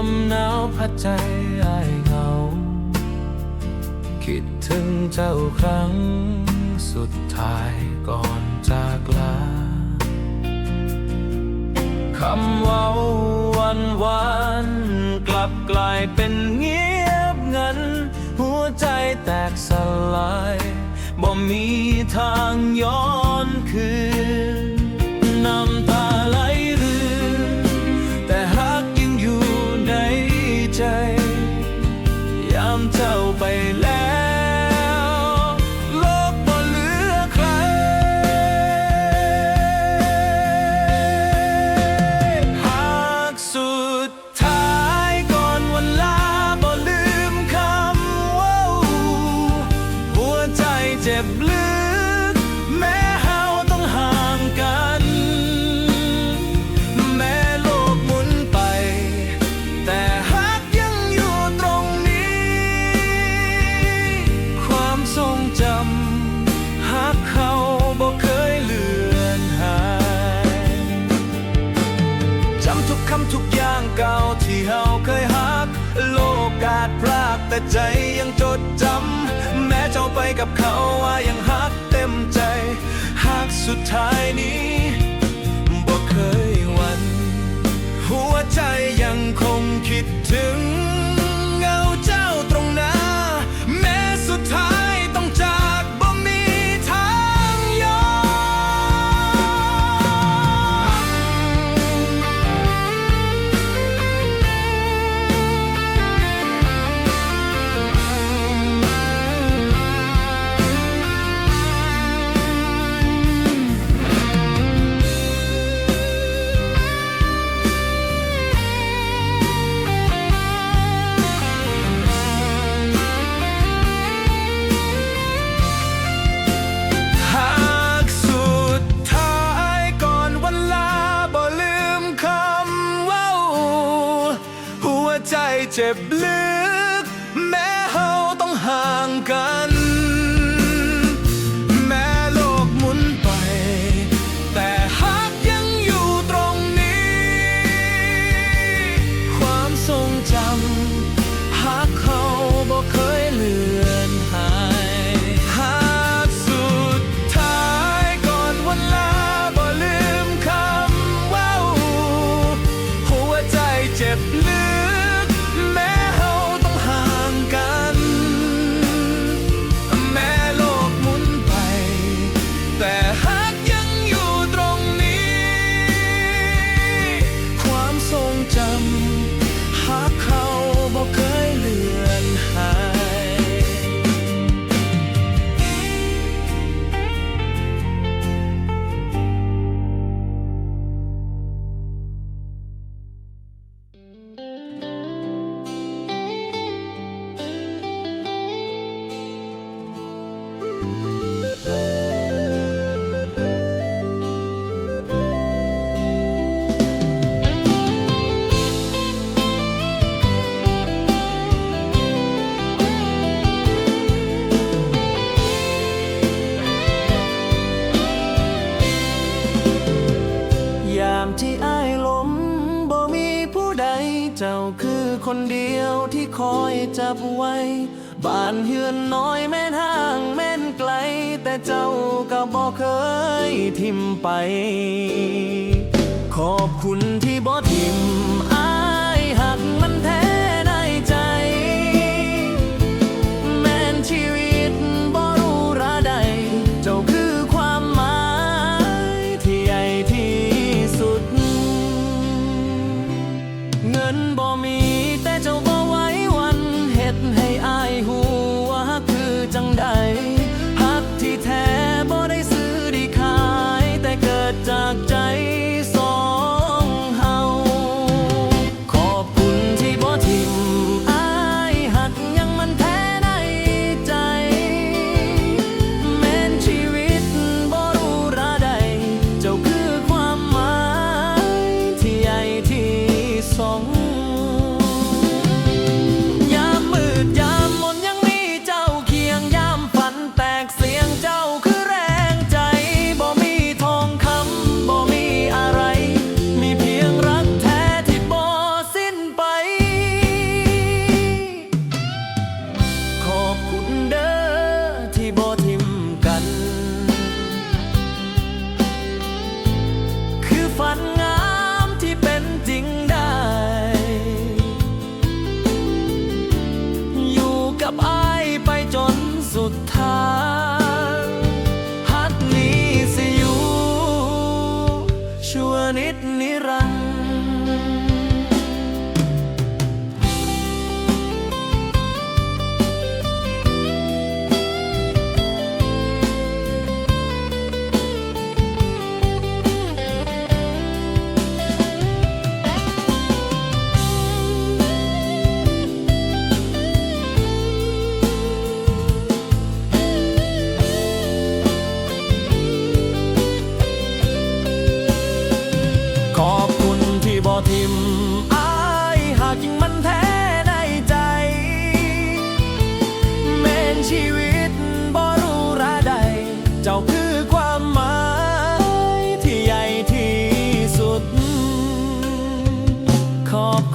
คืนนี้ลมหนาวพัดใจอายเหงา คิดถึงเจ้าครั้งสุดท้ายก่อนจากลาคำเว้าวันวานกลับกลายเป็นเงียบงัน หัวใจแตกสลาย บ่มีทางย้อนคืน ยา แต่ใจยังจดจำ แม้เจ้าไปกับเขาว่ายังหักเต็มใจหักสุดท้ายนี้ จเจ็บลึก แม้เฮาต้องห่างกัน แม้โลกหมุนไป แต่หักยังอยู่ตรงนี้ ความทรงจำหักเขาบ่เคยเลือนหายหากสุดท้ายก่อนวันลาบ่ลืมคำว่าหัวใจเจ็บือนน้อยแม่นห่างแม่นไกล แต่เจ้าก็บ่เคยทิมไป ขอบคุณที่บ่ทิมอายหักมันแท้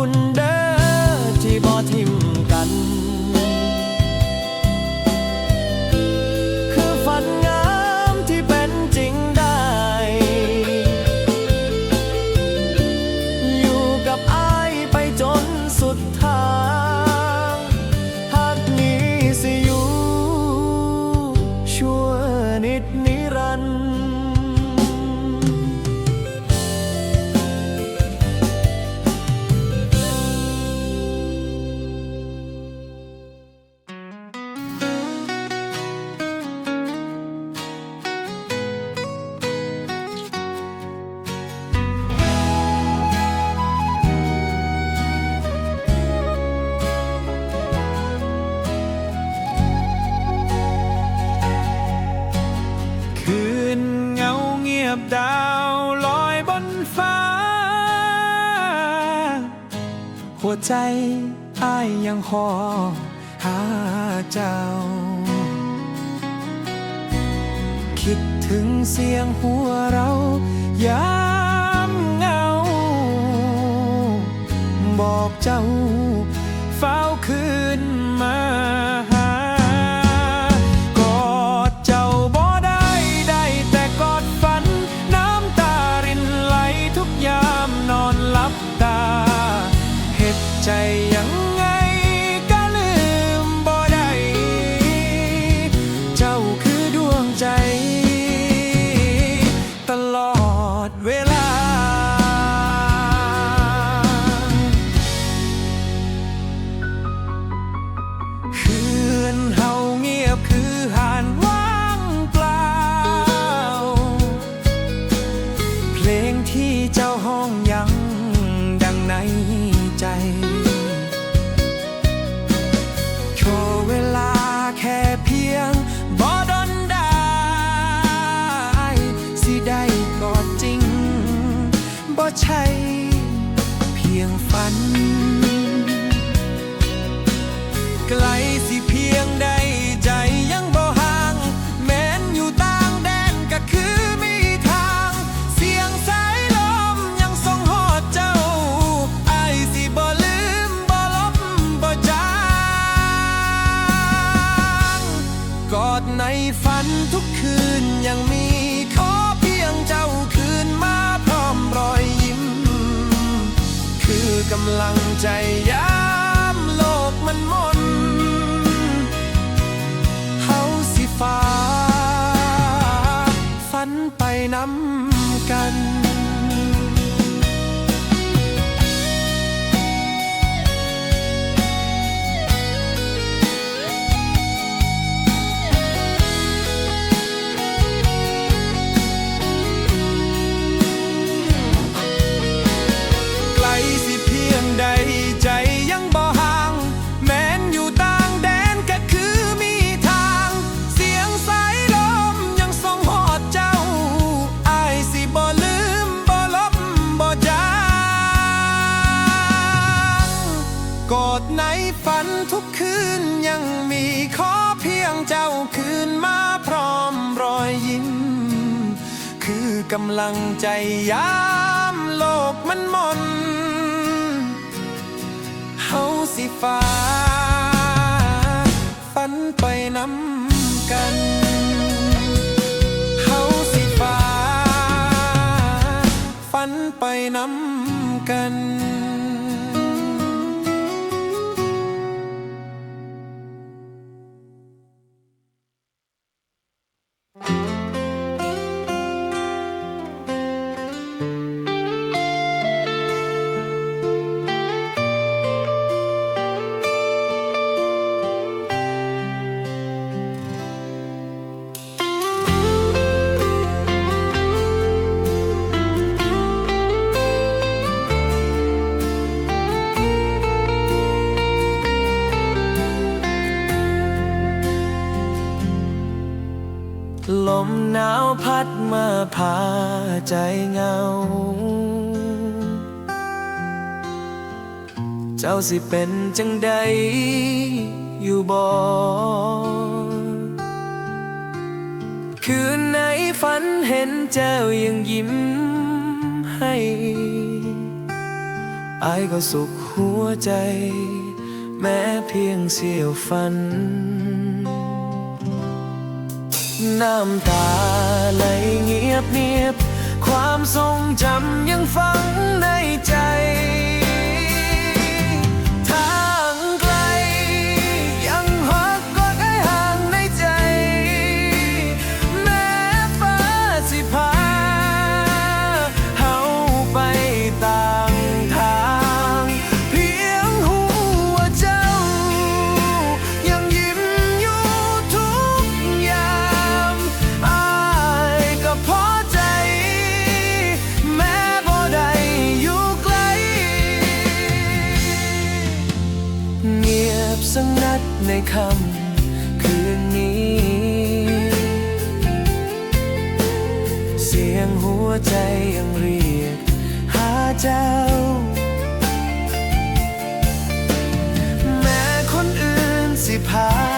คุณ ยบดาวลอยบนฟ้า หัวใจอ้ายยังหอหาเจ้า คิดถึงเสียงหัวเรายามเงา บอกเจ้าเฝ้าคืนมา ใช่ คืนมาพร้อมรอยยิ้ม คือกำลังใจยามโลกมันมนเฮาสิฟ้าฝันไปน้ำกันเฮาสิฟ้าฝันไปน้ำกัน เจ้าสิเป็นจังใดอยู่บ่คืนไหนฝันเห็นเจ้ายังยิ้มให้อายก็สุขหัวใจ แม้เพียงเสี้ยวฝัน น้ำตาไหลเงียบเนียบ ความทรงจำยังฝังในใจ บสังนัดในคำคืนนี้ เสียงหัวใจยังเรียก หาเจ้า แม้คนอื่นสิพา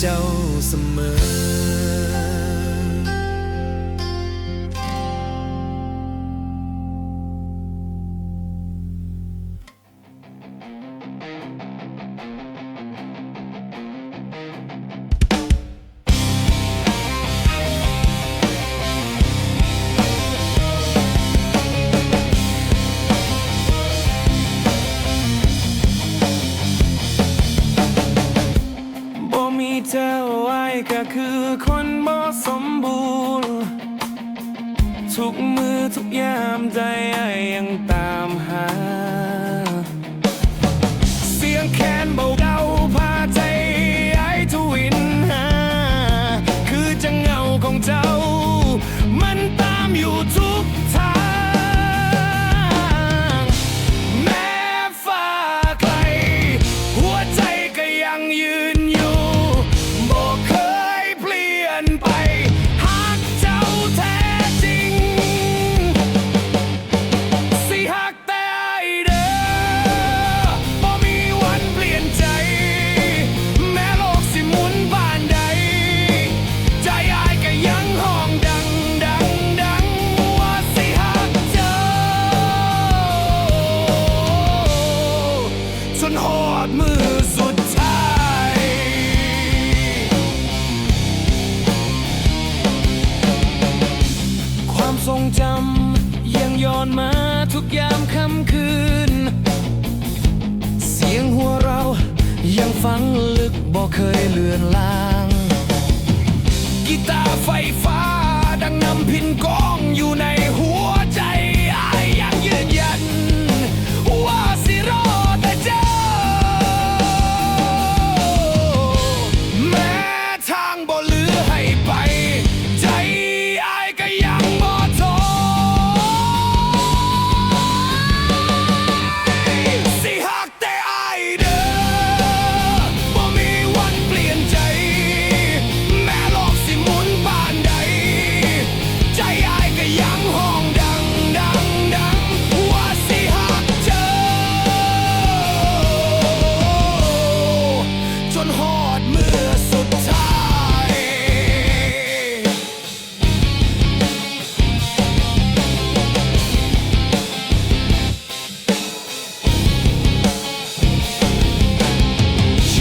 叫什么 ทุกมือทุกยามใจยังตา บ่เคยเลือนลาง กีตาร์ไฟฟ้าดังนำพินกองอยู่ใน